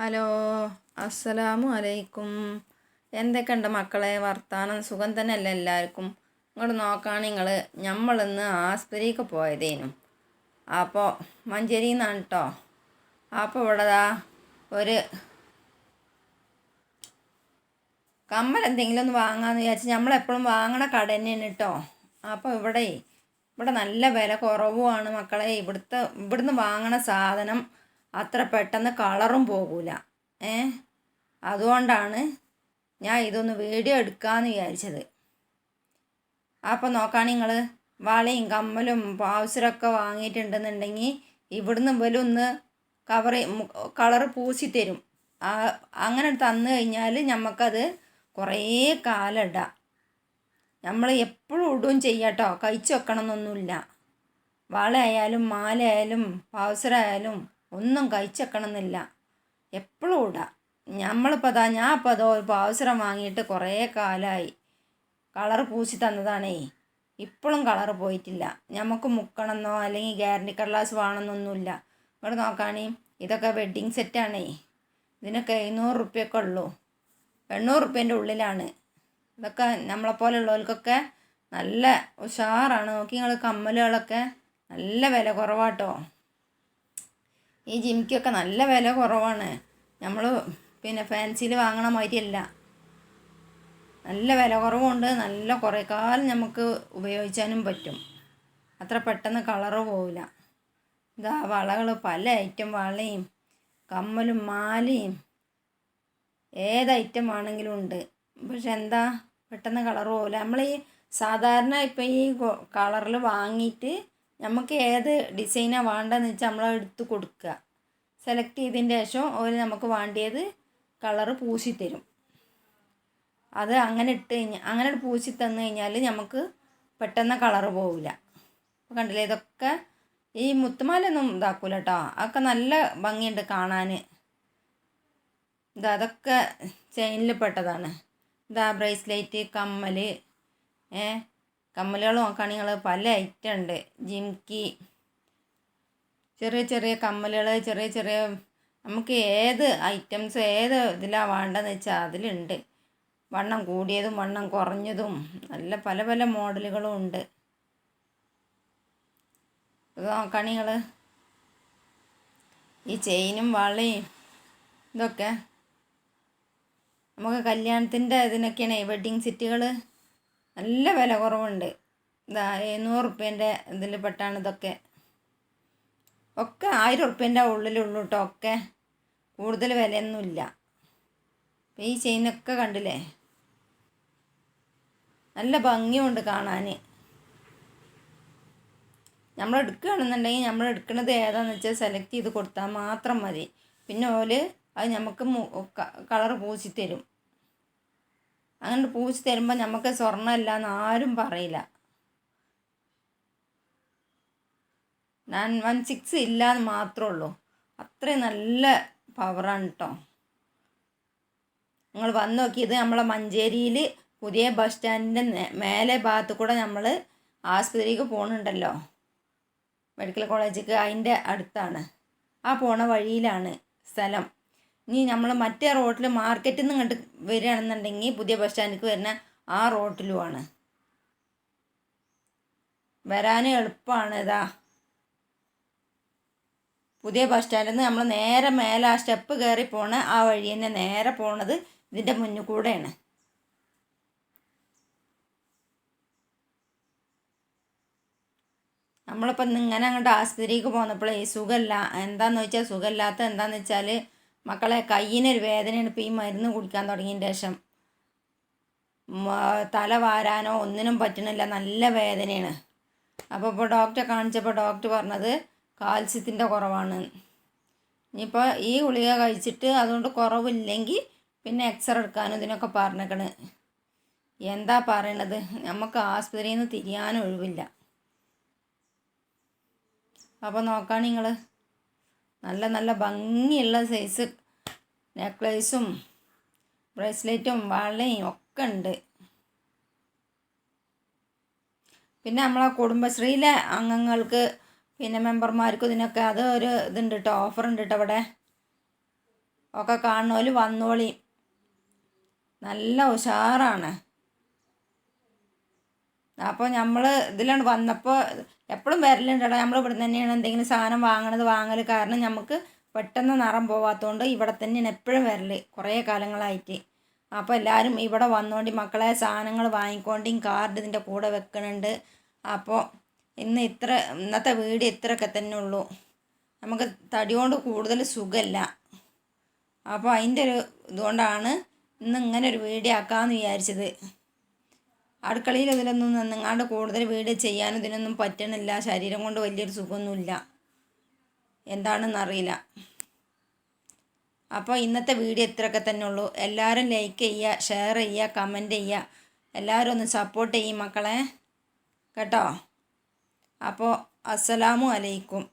Hello അസ്സലാമു അലൈക്കും. എന്തൊക്കെയുണ്ട് മക്കളെ? വർത്താനം? സുഖം തന്നെയല്ല എല്ലാവർക്കും? ഇങ്ങോട്ട് നോക്കുകയാണ് നിങ്ങൾ നമ്മളിന്ന് ആസ്പത്രിക്ക് പോയതേനു. അപ്പോൾ മഞ്ചേരിയിൽ നിന്നാണ് കേട്ടോ അപ്പോൾ ഇവിടെതാ ഒരു കമ്മൽ എന്തെങ്കിലും ഒന്ന് വാങ്ങാമെന്ന് വിചാരിച്ച് നമ്മളെപ്പോഴും വാങ്ങണ കട തന്നെയാണ് കേട്ടോ അപ്പോൾ ഇവിടെ ഇവിടെ നല്ല വില കുറവുമാണ് മക്കളെ. ഇവിടുത്തെ ഇവിടുന്ന് വാങ്ങണ സാധനം അത്ര പെട്ടെന്ന് കളറും പോകൂല. ഏ? അതുകൊണ്ടാണ് ഞാൻ ഇതൊന്ന് വീഡിയോ എടുക്കാമെന്ന് വിചാരിച്ചത്. അപ്പോൾ നോക്കുകയാണെങ്കിൽ നിങ്ങൾ വളയും കമ്മലും പാവസരൊക്കെ വാങ്ങിയിട്ടുണ്ടെന്നുണ്ടെങ്കിൽ ഇവിടുന്ന് ഒന്ന് കവർ കളറ് പൂശി തരും. അങ്ങനെ തന്നു കഴിഞ്ഞാൽ നമുക്കത് കുറേ കാലം ഇടാം. നമ്മൾ എപ്പോഴും ഇടുകയും ചെയ്യാട്ടോ. കഴിച്ചു വെക്കണമെന്നൊന്നുമില്ല വളയായാലും മാലയായാലും പാവസരായാലും ഒന്നും കഴിച്ചു വെക്കണമെന്നില്ല എപ്പോഴും ഇടാം. നമ്മളിപ്പോൾ അതാ ഞാൻ ഇപ്പോൾ അതോ ഒരു അവസരം വാങ്ങിയിട്ട് കുറേ കാലമായി കളർ പൂശി തന്നതാണേ. ഇപ്പോഴും കളർ പോയിട്ടില്ല. നമുക്ക് മുക്കണമെന്നോ അല്ലെങ്കിൽ ഗ്യാരണ്ടി കടലാസ് വേണമെന്നൊന്നുമില്ല. ഇവിടെ നോക്കാണേ. ഇതൊക്കെ വെഡ്ഡിങ് സെറ്റാണേ. ഇതിനൊക്കെ എഴുന്നൂറ് റുപ്യൊക്കെ ഉള്ളൂ. എണ്ണൂറ് റുപ്യേന്റെ ഉള്ളിലാണ്. ഇതൊക്കെ നമ്മളെപ്പോലെ ഉള്ളവർക്കൊക്കെ നല്ല ഉഷാറാണ്. നോക്കി നിങ്ങൾ കമ്മലുകളൊക്കെ നല്ല വില കുറവാട്ടോ. ഈ ജിമിക്കൊക്കെ നല്ല വില കുറവാണ്. നമ്മൾ പിന്നെ ഫാൻസിയിൽ വാങ്ങണ മാതിരിയല്ല. നല്ല വില കുറവുണ്ട്. നല്ല കുറേ കാലം നമുക്ക് ഉപയോഗിച്ചാനും പറ്റും. അത്ര പെട്ടെന്ന് കളറ് പോവില്ല. ഇതാ വളകൾ പല ഐറ്റം വളയും കമ്മലും മാലയും ഏത് ഐറ്റം ആണെങ്കിലും ഉണ്ട്. പക്ഷെ എന്താ പെട്ടെന്ന് കളർ പോകില്ല നമ്മൾ ഈ സാധാരണ ഇപ്പം ഈ കളറിൽ വാങ്ങിയിട്ട് നമുക്ക് ഏത് ഡിസൈനാണ് വേണ്ടതെന്ന് വെച്ചാൽ നമ്മൾ എടുത്ത് കൊടുക്കുക. സെലക്ട് ചെയ്തതിന് ശേഷം അവർ നമുക്ക് വേണ്ടിയത് കളറ് പൂശി തരും. അത് അങ്ങനെ ഇട്ട് കഴിഞ്ഞാൽ അങ്ങനെ പൂശി തന്നു കഴിഞ്ഞാൽ നമുക്ക് പെട്ടെന്ന് കളറ് പോവില്ല അപ്പോൾ കണ്ടില്ലേ ഇതൊക്കെ ഈ മുത്തുമാലൊന്നും ഇതാക്കൂല കേട്ടോ അതൊക്കെ നല്ല ഭംഗിയുണ്ട് കാണാൻ ഇതാ അതൊക്കെ ചെയിനിൽ പെട്ടതാണ്. ഇതാ ബ്രേസ്ലെറ്റ് കമ്മൽ ഏ കമ്മലുകൾ നോക്കുകയാണെങ്കിൽ പല ഐറ്റം ഉണ്ട്. ജിംക്കി ചെറിയ ചെറിയ കമ്മലുകൾ ചെറിയ ചെറിയ നമുക്ക് ഏത് ഐറ്റംസ് ഏത് ഇതിലാണ് വേണ്ടതെന്ന് വെച്ചാൽ അതിലുണ്ട്. വണ്ണം കൂടിയതും വണ്ണം കുറഞ്ഞതും നല്ല പല പല മോഡലുകളും ഉണ്ട്. ഇത് ഈ ചെയിനും വളയും ഇതൊക്കെ നമുക്ക് കല്യാണത്തിന്റെ ഇതിനൊക്കെയാണ് വെഡ്ഡിങ് സെറ്റുകൾ നല്ല വില കുറവുണ്ട്. ഇതാ എഴുന്നൂറ് റുപ്യേന്റെ ഇതിൽ പെട്ടാണ് ഇതൊക്കെ. ഒക്കെ ആയിരം ഉറുപ്പ്യന്റെ ഉള്ളിലുള്ളൂ കേട്ടോ ഒക്കെ കൂടുതൽ വിലയൊന്നുമില്ല. അപ്പം ഈ ചെയിനൊക്കെ കണ്ടില്ലേ? നല്ല ഭംഗിയുണ്ട് കാണാൻ നമ്മൾ എടുക്കുകയാണെന്നുണ്ടെങ്കിൽ നമ്മൾ എടുക്കുന്നത് ഏതാണെന്ന് വെച്ചാൽ സെലക്ട് ചെയ്ത് കൊടുത്താൽ മാത്രം മതി. പിന്നെ ഓൽ അത് നമുക്ക് കളർ പൂശി തരും അങ്ങനെ പൂച്ച് തരുമ്പോൾ നമുക്ക് സ്വർണമല്ല എന്ന് ആരും പറയില്ല. നയൻ വൺ സിക്സ് ഇല്ല എന്ന് മാത്രമേ ഉള്ളൂ. അത്രയും നല്ല പവറാണ് കേട്ടോ നിങ്ങൾ വന്ന് നോക്കി ഇത് നമ്മളെ മഞ്ചേരിയിൽ പുതിയ ബസ് സ്റ്റാൻഡിന്റെ മേലെ ഭാഗത്ത് കൂടെ നമ്മൾ ആസ്പത്രിക്ക് പോകുന്നുണ്ടല്ലോ മെഡിക്കൽ കോളേജിക്ക് അതിന്റെ അടുത്താണ്. ആ പോണ വഴിയിലാണ് സ്ഥലം. ഇനി നമ്മൾ മറ്റേ റോട്ടിൽ മാർക്കറ്റിൽ നിന്ന് ഇങ്ങോട്ട് വരികയാണെന്നുണ്ടെങ്കിൽ പുതിയ ബസ് സ്റ്റാൻഡിലേക്ക് വരുന്ന ആ റോട്ടിലുമാണ് വരാൻ എളുപ്പമാണ് ഇതാ. പുതിയ ബസ് സ്റ്റാൻഡിൽ നിന്ന് നമ്മൾ നേരെ മേലെ ആ സ്റ്റെപ്പ് കയറി പോണ ആ വഴി തന്നെ നേരെ പോണത് ഇതിന്റെ മുന്നിൽ കൂടെയാണ്. നമ്മളിപ്പം ഇങ്ങനെ അങ്ങോട്ട് ആശുപത്രിക്ക് പോന്നപ്പോൾ സുഖമില്ല എന്താണെന്ന് വെച്ചാൽ സുഖമില്ലാത്ത എന്താണെന്ന് വെച്ചാൽ മക്കളെ കയ്യിനൊരു വേദനയാണ് ഇപ്പോൾ ഈ മരുന്ന് കുടിക്കാൻ തുടങ്ങിയതിന് ശേഷം. തല വാരാനോ ഒന്നിനും പറ്റണില്ല. നല്ല വേദനയാണ്. അപ്പോൾ ഇപ്പോൾ ഡോക്ടറെ കാണിച്ചപ്പോൾ ഡോക്ടർ പറഞ്ഞത് കാൽസ്യത്തിന്റെ കുറവാണ്. ഇനിയിപ്പോൾ ഈ ഗുളിക കഴിച്ചിട്ട് അതുകൊണ്ട് കുറവില്ലെങ്കിൽ പിന്നെ എക്സ്റേ എടുക്കാനും ഇതിനൊക്കെ പറഞ്ഞേക്കണ്. എന്താ പറയണത്? നമുക്ക് ആസ്പത്രിയിൽ നിന്ന് തിരിയാനും ഒഴിവില്ല അപ്പോൾ നോക്കാം നിങ്ങൾ നല്ല നല്ല ഭംഗിയുള്ള സൈസ് നെക്ലേസും ബ്രേസ്ലെറ്റും വളയും ഒക്കെ ഉണ്ട്. പിന്നെ നമ്മളെ കുടുംബശ്രീയിലെ അംഗങ്ങൾക്ക് പിന്നെ മെമ്പർമാർക്കും ഇതിനൊക്കെ അത് ഒരു ഇതുണ്ട് കേട്ടോ ഓഫർ ഉണ്ട് കേട്ടോ അവിടെ ഒക്കെ കാണുന്നോൽ വന്നോളി. നല്ല ഉഷാറാണ്. അപ്പോൾ നമ്മൾ ഇതിലാണ് വന്നപ്പോൾ എപ്പോഴും വരലുണ്ടല്ലോ. നമ്മൾ ഇവിടെ തന്നെയാണ് എന്തെങ്കിലും സാധനം വാങ്ങണത് വാങ്ങൽ കാരണം നമുക്ക് പെട്ടെന്ന് നിറം പോവാത്തതുകൊണ്ട് ഇവിടെ തന്നെയാണ് എപ്പോഴും വരൽ കുറേ കാലങ്ങളായിട്ട്. അപ്പോൾ എല്ലാവരും ഇവിടെ വന്നുകൊണ്ട് മക്കളെ സാധനങ്ങൾ വാങ്ങിക്കൊണ്ടും കാർഡ് ഇതിന്റെ കൂടെ വെക്കുന്നുണ്ട് അപ്പോൾ ഇന്ന് ഇത്ര ഇന്നത്തെ വീഡിയോ ഇത്രയൊക്കെ തന്നെ ഉള്ളൂ. നമുക്ക് തടി കൊണ്ട് കൂടുതൽ സുഖമല്ല അപ്പോൾ അതിന്റെ ഒരു ഇതുകൊണ്ടാണ് ഇന്ന് ഇങ്ങനെ ഒരു വീഡിയോ ആക്കാമെന്ന് വിചാരിച്ചത്. അടുക്കളയിൽ ഇതിലൊന്നും നിന്നങ്ങാണ്ട് കൂടുതൽ വീട് ചെയ്യാൻ ഇതിനൊന്നും പറ്റണില്ല. ശരീരം കൊണ്ട് വലിയൊരു സുഖമൊന്നുമില്ല. എന്താണെന്നറിയില്ല അപ്പോൾ ഇന്നത്തെ വീഡിയോ ഇത്രയൊക്കെ തന്നെ ഉള്ളൂ. എല്ലാവരും ലൈക്ക് ചെയ്യുക ഷെയർ ചെയ്യുക കമന്റ് ചെയ്യുക. എല്ലാവരും ഒന്ന് സപ്പോർട്ട് ചെയ്യും മക്കളെ. കേട്ടോ? അപ്പോൾ അസ്സലാമു അലൈക്കും.